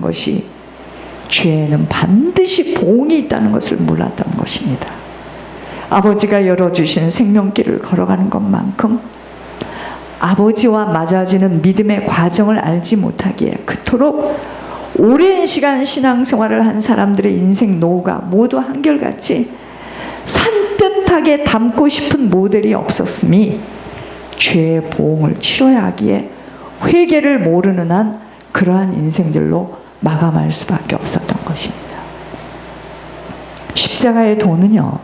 몰랐다는 것이 죄에는 반드시 보응이 있다는 것을 몰랐던 것입니다. 아버지가 열어주신 생명길을 걸어가는 것만큼 아버지와 맞아지는 믿음의 과정을 알지 못하기에 그토록 오랜 시간 신앙생활을 한 사람들의 인생 노후가 모두 한결같이 산뜻하게 담고 싶은 모델이 없었음이 죄의 보응을 치러야 하기에 회개를 모르는 한 그러한 인생들로 마감할 수밖에 없었던 것입니다. 십자가의 도는요,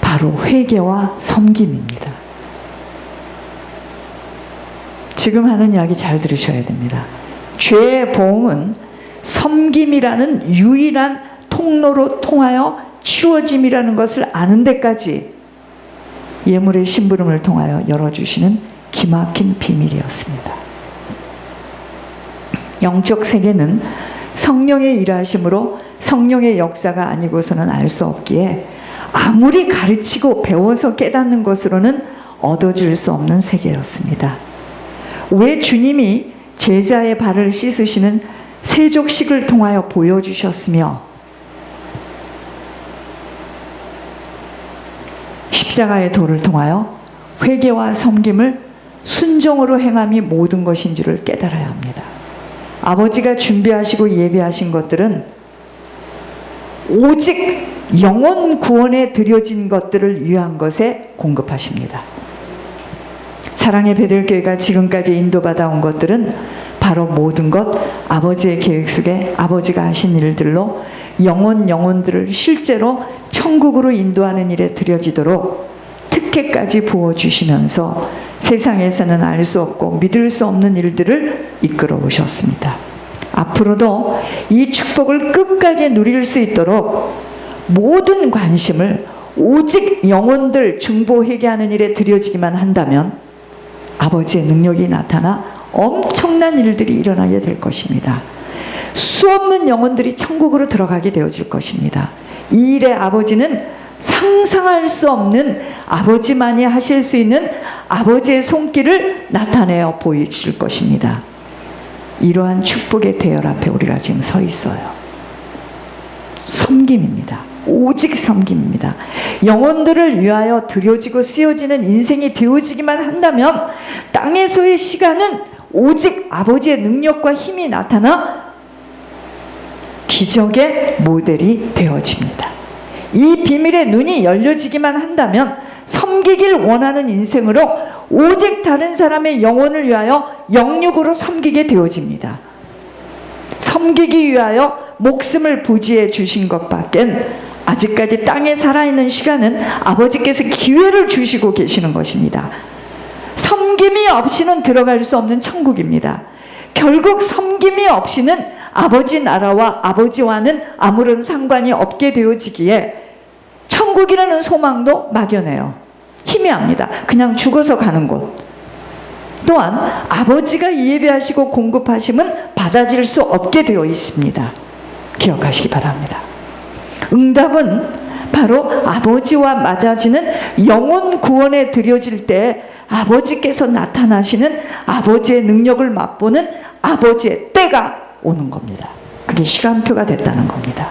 바로 회개와 섬김입니다. 지금 하는 이야기 잘 들으셔야 됩니다. 죄의 보응은 섬김이라는 유일한 통로로 통하여 치워짐이라는 것을 아는 데까지 예물의 심부름을 통하여 열어주시는 기막힌 비밀이었습니다. 영적 세계는 성령의 일하심으로 성령의 역사가 아니고서는 알 수 없기에 아무리 가르치고 배워서 깨닫는 것으로는 얻어질 수 없는 세계였습니다. 왜 주님이 제자의 발을 씻으시는 세족식을 통하여 보여주셨으며 십자가의 도를 통하여 회개와 섬김을 순종으로 행함이 모든 것인 줄을 깨달아야 합니다. 아버지가 준비하시고 예비하신 것들은 오직 영혼 구원에 드려진 것들을 위한 것에 공급하십니다. 사랑의 베들교회가 지금까지 인도받아 온 것들은 바로 모든 것 아버지의 계획 속에 아버지가 하신 일들로 영혼 영혼들을 실제로 천국으로 인도하는 일에 드려지도록 특혜까지 부어주시면서 세상에서는 알 수 없고 믿을 수 없는 일들을 이끌어 오셨습니다. 앞으로도 이 축복을 끝까지 누릴 수 있도록 모든 관심을 오직 영혼들 중보 회개하는 일에 드려지기만 한다면 아버지의 능력이 나타나 엄청난 일들이 일어나게 될 것입니다. 수 없는 영혼들이 천국으로 들어가게 되어질 것입니다. 이 일의 아버지는 상상할 수 없는 아버지만이 하실 수 있는 아버지의 손길을 나타내어 보이실 것입니다. 이러한 축복의 대열 앞에 우리가 지금 서 있어요. 섬김입니다. 오직 섬김입니다. 영혼들을 위하여 드려지고 쓰여지는 인생이 되어지기만 한다면 땅에서의 시간은 오직 아버지의 능력과 힘이 나타나 기적의 모델이 되어집니다. 이 비밀의 눈이 열려지기만 한다면 섬기길 원하는 인생으로 오직 다른 사람의 영혼을 위하여 영육으로 섬기게 되어집니다. 섬기기 위하여 목숨을 부지해 주신 것밖엔 아직까지 땅에 살아있는 시간은 아버지께서 기회를 주시고 계시는 것입니다. 섬김이 없이는 들어갈 수 없는 천국입니다. 결국 섬김이 없이는 아버지 나라와 아버지와는 아무런 상관이 없게 되어지기에 천국이라는 소망도 막연해요. 희미합니다. 그냥 죽어서 가는 곳. 또한 아버지가 예배하시고 공급하심은 받아질 수 없게 되어 있습니다. 기억하시기 바랍니다. 응답은 바로 아버지와 맞아지는 영혼 구원에 드려질 때 아버지께서 나타나시는 아버지의 능력을 맛보는 아버지의 때가 오는 겁니다. 그게 시간표가 됐다는 겁니다.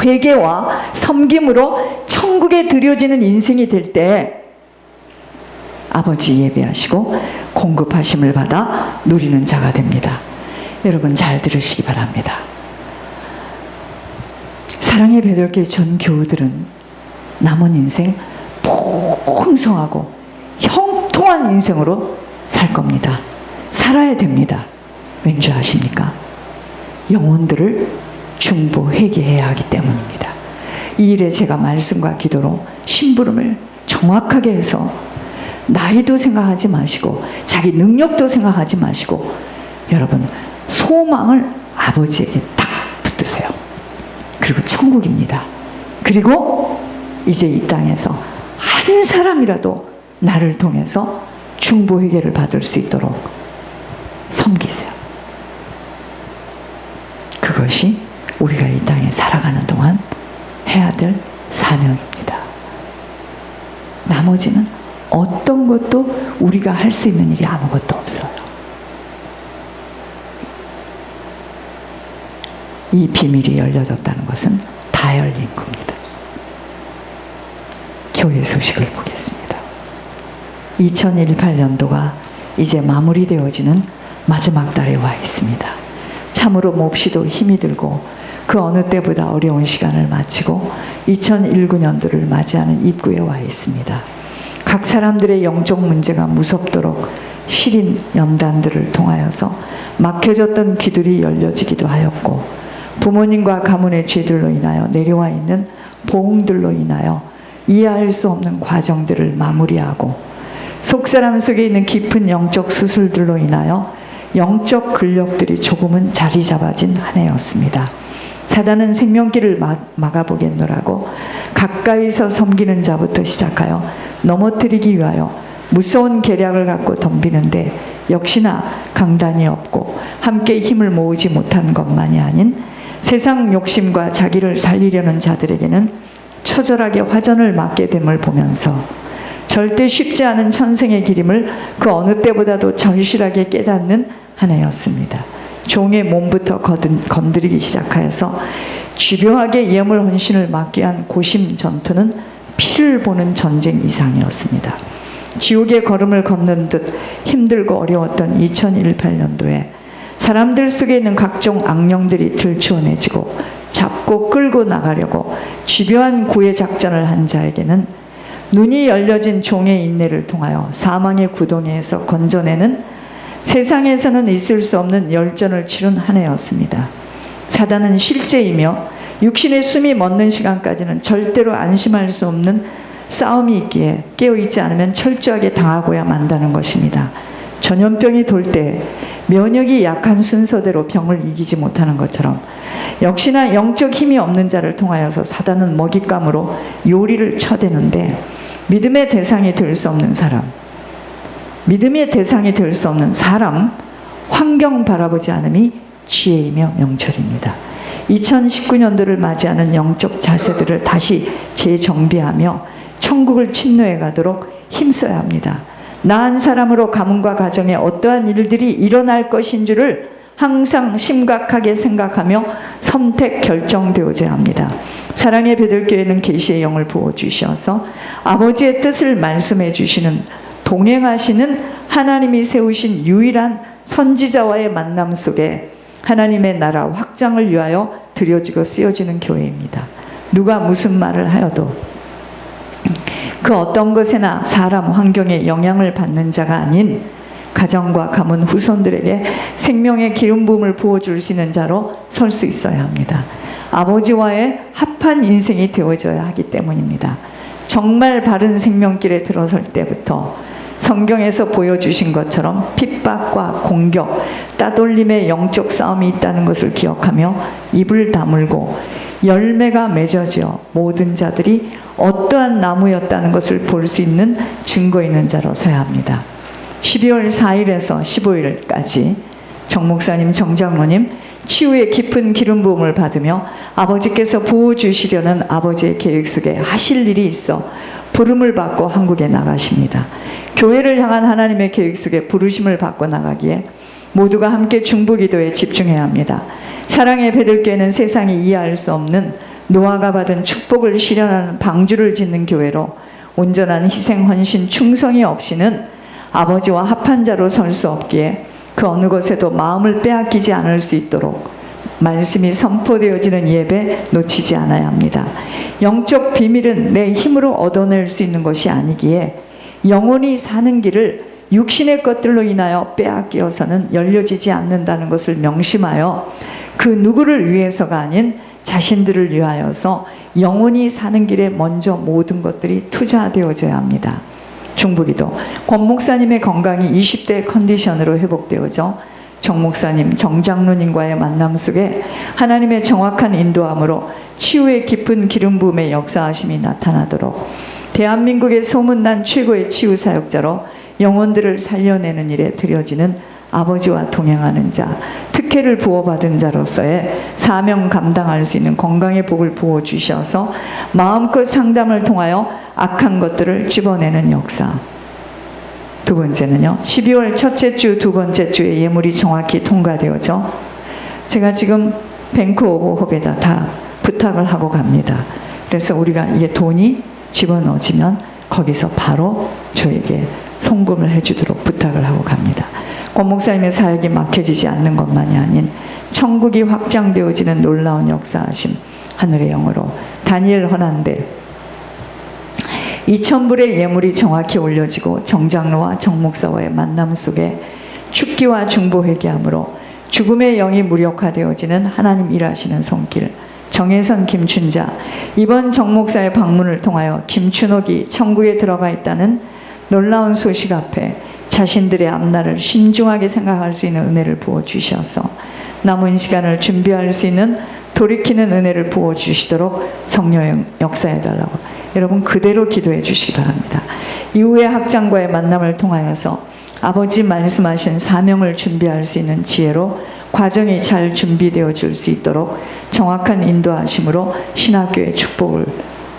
회개와 섬김으로 천국에 드려지는 인생이 될 때 아버지 예배하시고 공급하심을 받아 누리는 자가 됩니다. 여러분 잘 들으시기 바랍니다. 사랑의 베들교회 전 교우들은 남은 인생 풍성하고 형통한 인생으로 살 겁니다. 살아야 됩니다. 왠지 아십니까? 영혼들을 중보 회개해야 하기 때문입니다. 이 일에 제가 말씀과 기도로 심부름을 정확하게 해서 나이도 생각하지 마시고 자기 능력도 생각하지 마시고 여러분 소망을 아버지에게 딱 붙드세요. 그리고 천국입니다. 그리고 이제 이 땅에서 한 사람이라도 나를 통해서 중보 회개를 받을 수 있도록 섬기세요. 그것이 우리가 이 땅에 살아가는 동안 해야 될 사명입니다. 나머지는 어떤 것도 우리가 할 수 있는 일이 아무것도 없어요. 이 비밀이 열려졌다는 것은 다 열린 겁니다. 교회 소식을 보겠습니다. 2018년도가 이제 마무리되어지는 마지막 달에 와 있습니다. 참으로 몹시도 힘이 들고 그 어느 때보다 어려운 시간을 마치고 2019년도를 맞이하는 입구에 와 있습니다. 각 사람들의 영적 문제가 무섭도록 시린 연단들을 통하여서 막혀졌던 귀들이 열려지기도 하였고 부모님과 가문의 죄들로 인하여 내려와 있는 보응들로 인하여 이해할 수 없는 과정들을 마무리하고 속사람 속에 있는 깊은 영적 수술들로 인하여 영적 근력들이 조금은 자리 잡아진 한 해였습니다. 사단은 생명길을 막, 막아보겠노라고 가까이서 섬기는 자부터 시작하여 넘어뜨리기 위하여 무서운 계략을 갖고 덤비는데 역시나 강단이 없고 함께 힘을 모으지 못한 것만이 아닌 세상 욕심과 자기를 살리려는 자들에게는 처절하게 화전을 맞게 됨을 보면서 절대 쉽지 않은 천생의 기림을 그 어느 때보다도 절실하게 깨닫는 한 해였습니다. 종의 몸부터 건드리기 시작하여서 집요하게 예물 헌신을 막기 위한 고심 전투는 피를 보는 전쟁 이상이었습니다. 지옥의 걸음을 걷는 듯 힘들고 어려웠던 2018년도에 사람들 속에 있는 각종 악령들이 들추어내지고 잡고 끌고 나가려고 집요한 구애 작전을 한 자에게는 눈이 열려진 종의 인내를 통하여 사망의 구덩이에서 건져내는 세상에서는 있을 수 없는 열전을 치른 한 해였습니다. 사단은 실제이며 육신의 숨이 멎는 시간까지는 절대로 안심할 수 없는 싸움이 있기에 깨어있지 않으면 철저하게 당하고야 만다는 것입니다. 전염병이 돌 때 면역이 약한 순서대로 병을 이기지 못하는 것처럼 역시나 영적 힘이 없는 자를 통하여서 사단은 먹잇감으로 요리를 쳐대는데 믿음의 대상이 될 수 없는 사람, 믿음의 대상이 될 수 없는 사람, 환경 바라보지 않음이 지혜이며 명철입니다. 2019년도를 맞이하는 영적 자세들을 다시 재정비하며 천국을 침노해 가도록 힘써야 합니다. 나은 사람으로 가문과 가정에 어떠한 일들이 일어날 것인 줄을 항상 심각하게 생각하며 선택 결정되어져야 합니다. 사랑의 베들교회는 계시의 영을 부어 주셔서 아버지의 뜻을 말씀해 주시는 동행하시는 하나님이 세우신 유일한 선지자와의 만남 속에 하나님의 나라 확장을 위하여 드려지고 쓰여지는 교회입니다. 누가 무슨 말을 하여도 그 어떤 것에나 사람 환경에 영향을 받는 자가 아닌 가정과 가문 후손들에게 생명의 기름 부음을 부어 줄수 있는 자로 설 수 있어야 합니다. 아버지와의 합한 인생이 되어져야 하기 때문입니다. 정말 바른 생명길에 들어설 때부터 성경에서 보여주신 것처럼 핍박과 공격, 따돌림의 영적 싸움이 있다는 것을 기억하며 입을 다물고 열매가 맺어져 모든 자들이 어떠한 나무였다는 것을 볼 수 있는 증거 있는 자로 서야 합니다. 12월 4일에서 15일까지 정 목사님, 정 장로님 치유의 깊은 기름 부음을 받으며 아버지께서 부어 주시려는 아버지의 계획 속에 하실 일이 있어 부름을 받고 한국에 나가십니다. 교회를 향한 하나님의 계획 속에 부르심을 받고 나가기에 모두가 함께 중보기도에 집중해야 합니다. 사랑의 베들교회는 세상이 이해할 수 없는 노아가 받은 축복을 실현하는 방주를 짓는 교회로 온전한 희생, 헌신, 충성이 없이는 아버지와 합한 자로 설 수 없기에 그 어느 것에도 마음을 빼앗기지 않을 수 있도록 말씀이 선포되어지는 예배 놓치지 않아야 합니다. 영적 비밀은 내 힘으로 얻어낼 수 있는 것이 아니기에 영혼이 사는 길을 육신의 것들로 인하여 빼앗겨서는 열려지지 않는다는 것을 명심하여 그 누구를 위해서가 아닌 자신들을 위하여서 영혼이 사는 길에 먼저 모든 것들이 투자되어져야 합니다. 중부기도 권 목사님의 건강이 20대 컨디션으로 회복되어져 정 목사님, 정 장로님과의 만남 속에 하나님의 정확한 인도함으로 치유의 깊은 기름 부음의 역사하심이 나타나도록 대한민국의 소문난 최고의 치유 사역자로 영혼들을 살려내는 일에 들여지는 아버지와 동행하는 자, 특혜를 부어받은 자로서의 사명 감당할 수 있는 건강의 복을 부어 주셔서 마음껏 상담을 통하여 악한 것들을 집어내는 역사. 두 번째는요. 12월 첫째 주, 두 번째 주에 예물이 정확히 통과되어져 제가 지금 뱅크 오브 홉에다 다 부탁을 하고 갑니다. 그래서 우리가 이게 돈이 집어넣어지면 거기서 바로 저에게 송금을 해주도록 부탁을 하고 갑니다. 권 목사님의 사역이 막혀지지 않는 것만이 아닌 천국이 확장되어지는 놀라운 역사하심 하늘의 영으로 다니엘 헌한데 2천불의 예물이 정확히 올려지고 정장로와 정목사와의 만남 속에 축기와 중보 회개함으로 죽음의 영이 무력화되어지는 하나님 일하시는 손길 정혜선 김춘자 이번 정목사의 방문을 통하여 김춘옥이 천국에 들어가 있다는 놀라운 소식 앞에 자신들의 앞날을 신중하게 생각할 수 있는 은혜를 부어 주셔서 남은 시간을 준비할 수 있는 돌이키는 은혜를 부어 주시도록 성령 역사해 달라고 여러분 그대로 기도해 주시기 바랍니다. 이후의 학장과의 만남을 통하여서 아버지 말씀하신 사명을 준비할 수 있는 지혜로 과정이 잘 준비되어질 수 있도록 정확한 인도하심으로 신학교의 축복을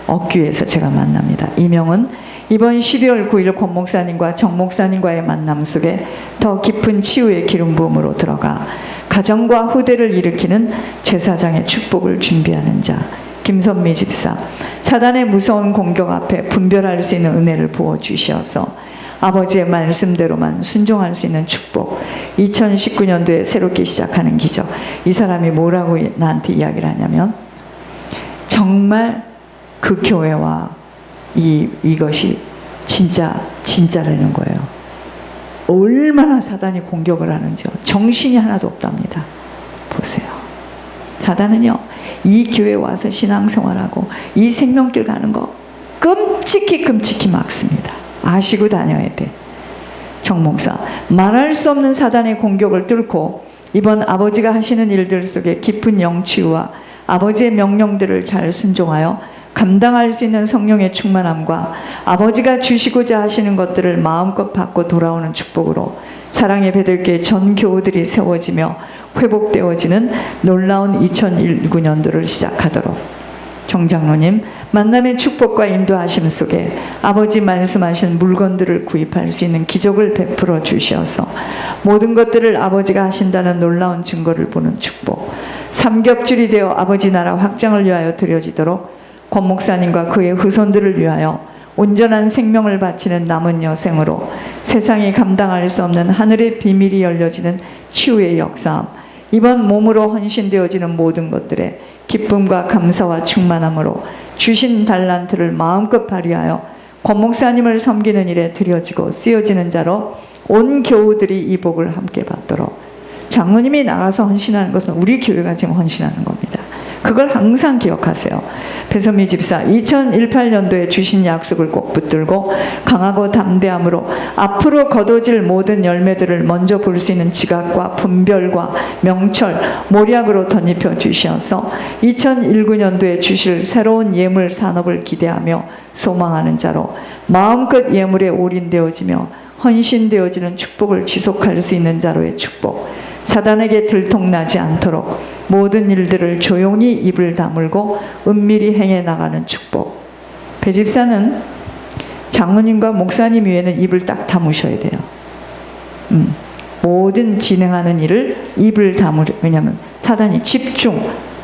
얻기 위해서 제가 만납니다. 이명은 이번 12월 9일 권 목사님과 정 목사님과의 만남 속에 더 깊은 치유의 기름 부음으로 들어가 가정과 후대를 일으키는 제사장의 축복을 준비하는 자 김선미 집사 사단의 무서운 공격 앞에 분별할 수 있는 은혜를 부어 주시어서 아버지의 말씀대로만 순종할 수 있는 축복 2019년도에 새롭게 시작하는 기적 이 사람이 뭐라고 나한테 이야기를 하냐면 정말 그 교회와 이 이것이 진짜 진짜라는 거예요. 얼마나 사단이 공격을 하는지요. 정신이 하나도 없답니다. 보세요. 사단은요, 이 교회 와서 신앙생활하고 이 생명길 가는 거 끔찍히 끔찍히 막습니다. 아시고 다녀야 돼. 정목사, 말할 수 없는 사단의 공격을 뚫고 이번 아버지가 하시는 일들 속에 깊은 영치유와 아버지의 명령들을 잘 순종하여 감당할 수 있는 성령의 충만함과 아버지가 주시고자 하시는 것들을 마음껏 받고 돌아오는 축복으로 사랑의 배들께 전 교우들이 세워지며 회복되어지는 놀라운 2019년도를 시작하도록 정장로님 만남의 축복과 인도하심 속에 아버지 말씀하신 물건들을 구입할 수 있는 기적을 베풀어 주셔서 모든 것들을 아버지가 하신다는 놀라운 증거를 보는 축복 삼겹줄이 되어 아버지 나라 확장을 위하여 드려지도록 권 목사님과 그의 후손들을 위하여 온전한 생명을 바치는 남은 여생으로 세상이 감당할 수 없는 하늘의 비밀이 열려지는 치유의 역사함 이번 몸으로 헌신되어지는 모든 것들에 기쁨과 감사와 충만함으로 주신 달란트를 마음껏 발휘하여 권 목사님을 섬기는 일에 드려지고 쓰여지는 자로 온 교우들이 이 복을 함께 받도록 장로님이 나가서 헌신하는 것은 우리 교회가 지금 헌신하는 겁니다. 그걸 항상 기억하세요. 배선미 집사 2018년도에 주신 약속을 꼭 붙들고 강하고 담대함으로 앞으로 거둬질 모든 열매들을 먼저 볼 수 있는 지각과 분별과 명철, 모략으로 덧입혀 주시어서 2019년도에 주실 새로운 예물 산업을 기대하며 소망하는 자로 마음껏 예물에 올인되어지며 헌신되어지는 축복을 지속할 수 있는 자로의 축복. 사단에게 들통나지 않도록 모든 일들을 조용히 입을 다물고 은밀히 행해 나가는 축복. 배집사는 장로님과 목사님 위에는 입을 딱 다무셔야 돼요. 음, 모든 진행하는 일을 입을 다물 왜냐하면 사단이 집중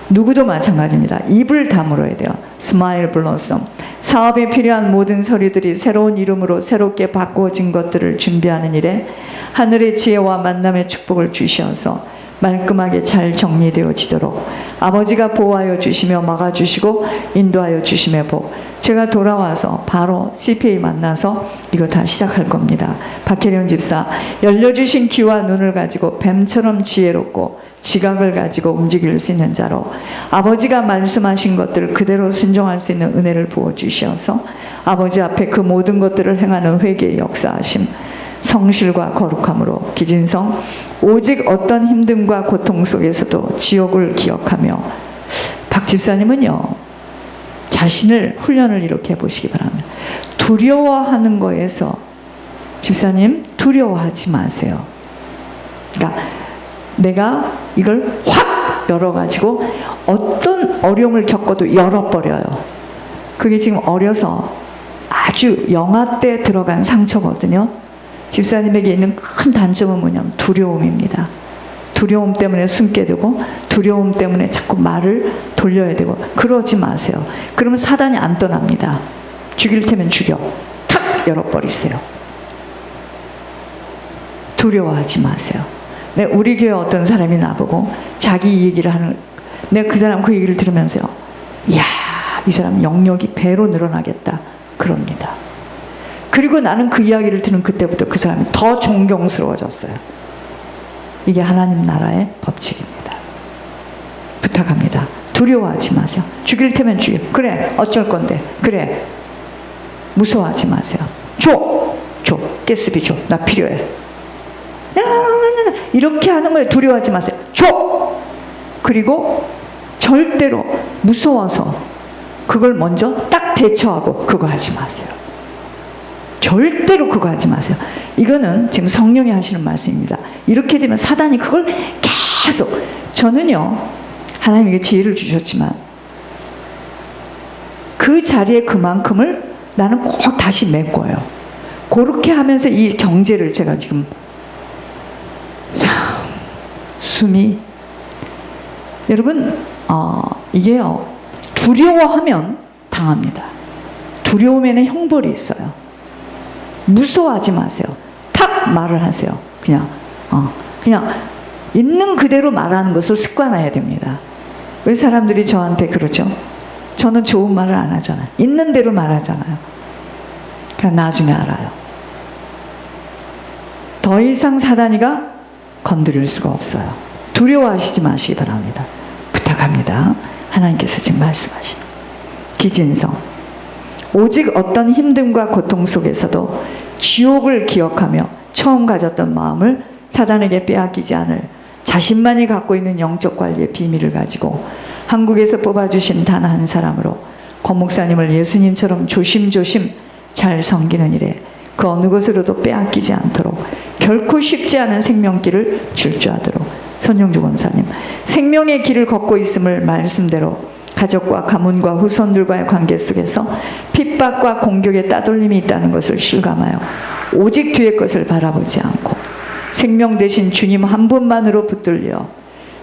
누구도 마찬가지입니다. 입을 다물어야 돼요. 스마일 블러썸. 사업에 필요한 모든 서류들이 새로운 이름으로 새롭게 바꾸어진 것들을 준비하는 일에 하늘의 지혜와 만남의 축복을 주셔서 말끔하게 잘 정리되어지도록 아버지가 보호하여 주시며 막아주시고 인도하여 주심의 복. 제가 돌아와서 바로 CPA 만나서 이거 다 시작할 겁니다. 박혜련 집사 열려주신 귀와 눈을 가지고 뱀처럼 지혜롭고 지각을 가지고 움직일 수 있는 자로 아버지가 말씀하신 것들을 그대로 순종할 수 있는 은혜를 부어 주셔서 아버지 앞에 그 모든 것들을 행하는 회개의 역사하심 성실과 거룩함으로 기진성 오직 어떤 힘듦과 고통 속에서도 지옥을 기억하며 박 집사님은요 자신을 훈련을 이렇게 해보시기 바랍니다. 두려워하는 거에서 집사님 두려워하지 마세요. 그러니까 내가 이걸 확 열어가지고 어떤 어려움을 겪어도 열어버려요 그게 지금 어려서 아주 영아 때 들어간 상처거든요 집사님에게 있는 큰 단점은 뭐냐면 두려움입니다. 두려움 때문에 숨게 되고 두려움 때문에 자꾸 말을 돌려야 되고 그러지 마세요. 그러면 사단이 안 떠납니다. 죽일 테면 죽여. 탁 열어버리세요. 두려워하지 마세요. 네, 우리 교회 어떤 사람이 나보고 자기 얘기를 하는 내가 그 사람 그 얘기를 들으면서요. 이야, 이 사람 영역이 배로 늘어나겠다. 그럽니다. 그리고 나는 그 이야기를 들은 그때부터 그 사람이 더 존경스러워졌어요. 이게 하나님 나라의 법칙입니다. 부탁합니다. 두려워하지 마세요. 죽일 테면 죽여. 그래, 어쩔 건데. 그래. 무서워하지 마세요. 줘! 줘. 가스비 줘. 나 필요해. 나, 나, 나. 이렇게 하는 거에 두려워하지 마세요. 줘! 그리고 절대로 무서워서 그걸 먼저 딱 대처하고 그거 하지 마세요. 절대로 그거 하지 마세요. 이거는 지금 성령이 하시는 말씀입니다. 이렇게 되면 사단이 그걸 계속 저는요 하나님에게 지혜를 주셨지만 그 자리에 그만큼을 나는 꼭 다시 메꿔요. 그렇게 하면서 이 경제를 제가 지금 야, 숨이 여러분 어, 이게요 두려워하면 당합니다. 두려움에는 형벌이 있어요. 무서워하지 마세요. 탁 말을 하세요. 그냥 어, 그냥 있는 그대로 말하는 것을 습관화해야 됩니다. 왜 사람들이 저한테 그러죠? 저는 좋은 말을 안 하잖아요. 있는 대로 말하잖아요. 그냥 나중에 알아요. 더 이상 사단이가 건드릴 수가 없어요. 두려워하시지 마시기 바랍니다. 부탁합니다. 하나님께서 지금 말씀하시는 기진성. 오직 어떤 힘듦과 고통 속에서도 지옥을 기억하며 처음 가졌던 마음을 사단에게 빼앗기지 않을 자신만이 갖고 있는 영적 관리의 비밀을 가지고 한국에서 뽑아주신 단 한 사람으로 권 목사님을 예수님처럼 조심조심 잘 섬기는 일에 그 어느 것으로도 빼앗기지 않도록 결코 쉽지 않은 생명길을 질주하도록 손영주 권사님 생명의 길을 걷고 있음을 말씀대로 가족과 가문과 후손들과의 관계 속에서 핍박과 공격의 따돌림이 있다는 것을 실감하여 오직 뒤의 것을 바라보지 않고 생명 대신 주님 한 분만으로 붙들려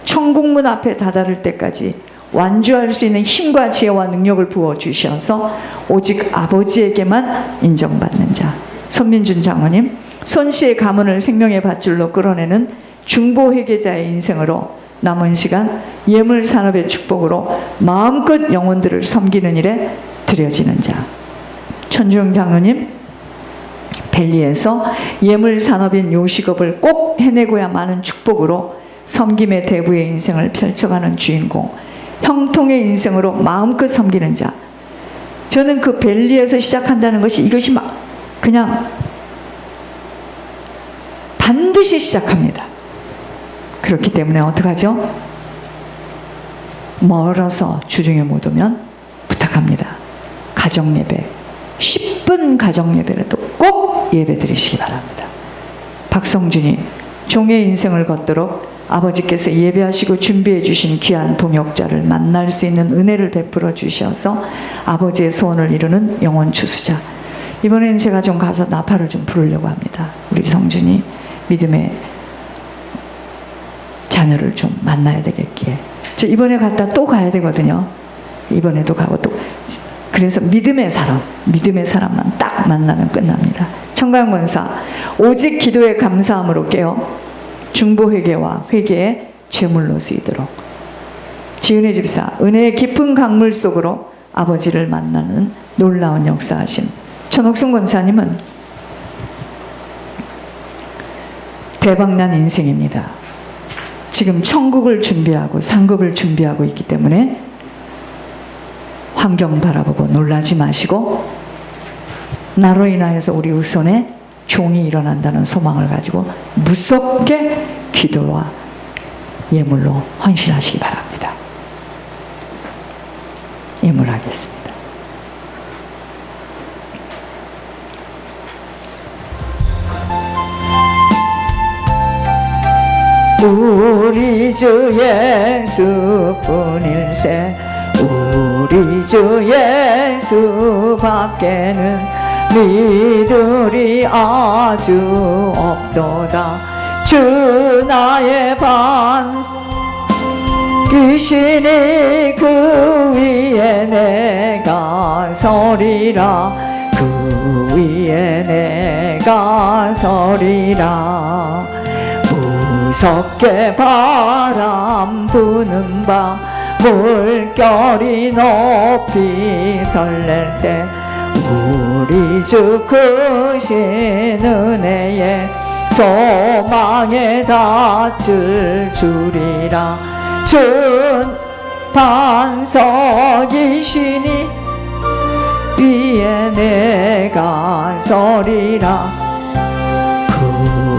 천국문 앞에 다다를 때까지 완주할 수 있는 힘과 지혜와 능력을 부어 주셔서 오직 아버지에게만 인정받는 자. 손민준 장로님, 손 씨의 가문을 생명의 밧줄로 끌어내는 중보 회계자의 인생으로 남은 시간 예물 산업의 축복으로 마음껏 영혼들을 섬기는 일에 들여지는 자. 천중 장로님, 벨리에서 예물 산업인 요식업을 꼭 해내고야 마는 축복으로 섬김의 대부의 인생을 펼쳐가는 주인공, 형통의 인생으로 마음껏 섬기는 자. 저는 그 벨리에서 시작한다는 것이 이것이 막 그냥 반드시 시작합니다. 그렇기 때문에 어떡하죠? 멀어서 주중에 못 오면 부탁합니다. 가정 예배 10분 가정 예배라도 꼭 예배 드리시기 바랍니다. 박성준이 종의 인생을 걷도록 아버지께서 예배하시고 준비해 주신 귀한 동역자를 만날 수 있는 은혜를 베풀어 주셔서 아버지의 소원을 이루는 영원 추수자. 이번에는 제가 좀 가서 나팔을 좀 부르려고 합니다. 우리 성준이 믿음의 자녀를 좀 만나야 되겠기에. 저 이번에 갔다 또 가야 되거든요. 이번에도 가고 또. 그래서 믿음의 사람, 믿음의 사람만 딱 만나면 끝납니다. 청강권사, 오직 기도에 감사함으로 깨어 중보 회개와 회개의 제물로 쓰이도록. 지은의 집사, 은혜의 깊은 강물 속으로 아버지를 만나는 놀라운 역사하심. 천옥순 권사님은 대박난 인생입니다. 지금 천국을 준비하고 상급을 준비하고 있기 때문에 환경 바라보고 놀라지 마시고 나로 인하여서 우리 후손에 종이 일어난다는 소망을 가지고 무섭게 기도와 예물로 헌신하시기 바랍니다. 예물하겠습니다. 주 예수뿐일세. 우리 주 예수밖에는 믿으리 아주 없도다. 주 나의 반 귀신이 그 위에 내가 서리라. 그 위에 내가 서리라 무섭게 바람 부는 밤 물결이 높이 설렐 때 우리 주 크신 은혜에 소망에 닿을 줄이라. 준 반석이시니 위에 내가 서리라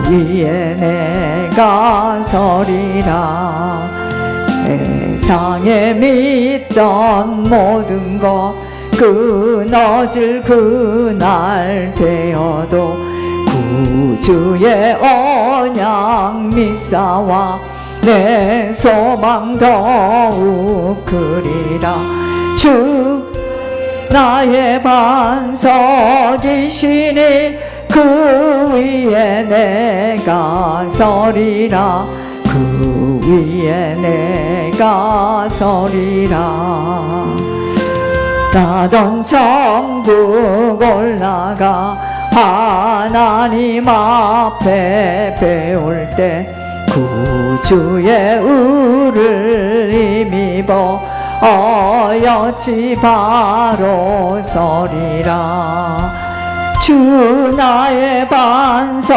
그 위에 내가 서리라. 세상에 믿던 모든 것 끊어질 그날 되어도 구주의 언약 미사와 내 소망 더욱 크리라. 주 나의 반석이시니 그 위에 내가 서리라. 그 위에 내가 서리라. 나던 천국 올라가 하나님 앞에 배울 때 구주의 우를 힘입어 어여지 바로 서리라 주 나의 반석이시니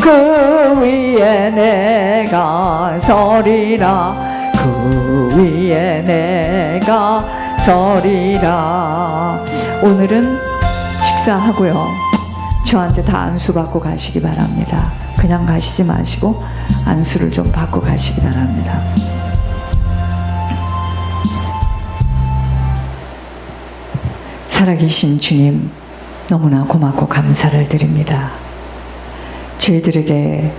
그 위에 내가 서리라. 그 위에 내가 서리라. 오늘은 식사하고요. 저한테 다 안수 받고 가시기 바랍니다. 그냥 가시지 마시고 안수를 좀 받고 가시기 바랍니다 살아계신 주님 너무나 고맙고 감사를 드립니다. 저희들에게